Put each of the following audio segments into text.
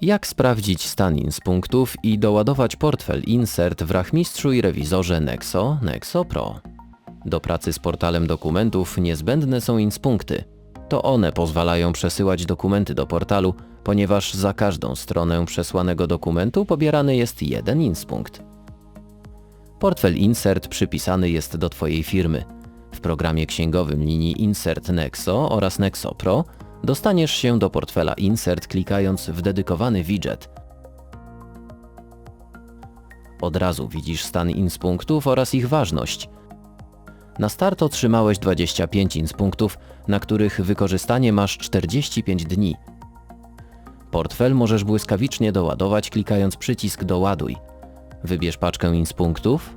Jak sprawdzić stan inspunktów i doładować portfel Insert w rachmistrzu i rewizorze Nexo Nexo Pro? Do pracy z portalem dokumentów niezbędne są inspunkty. To one pozwalają przesyłać dokumenty do portalu, ponieważ za każdą stronę przesłanego dokumentu pobierany jest jeden inspunkt. Portfel Insert przypisany jest do Twojej firmy. W programie księgowym linii Insert Nexo oraz Nexo Pro dostaniesz się do portfela Insert klikając w dedykowany widget. Od razu widzisz stan inspunktów oraz ich ważność. Na start otrzymałeś 25 inspunktów, na których wykorzystanie masz 45 dni. Portfel możesz błyskawicznie doładować klikając przycisk Doładuj. Wybierz paczkę inspunktów,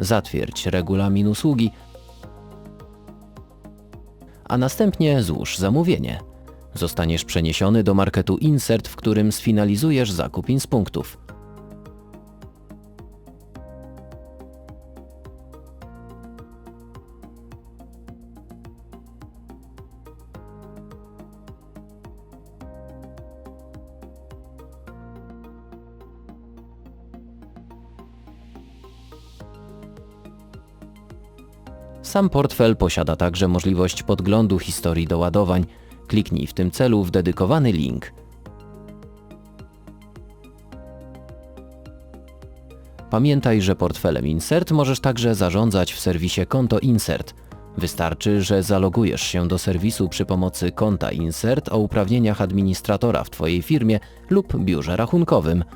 zatwierdź regulamin usługi, a następnie złóż zamówienie. Zostaniesz przeniesiony do marketu Insert, w którym sfinalizujesz zakup inspunktów. Sam portfel posiada także możliwość podglądu historii doładowań. Kliknij w tym celu w dedykowany link. Pamiętaj, że portfelem Insert możesz także zarządzać w serwisie Konto Insert. Wystarczy, że zalogujesz się do serwisu przy pomocy konta Insert o uprawnieniach administratora w Twojej firmie lub biurze rachunkowym –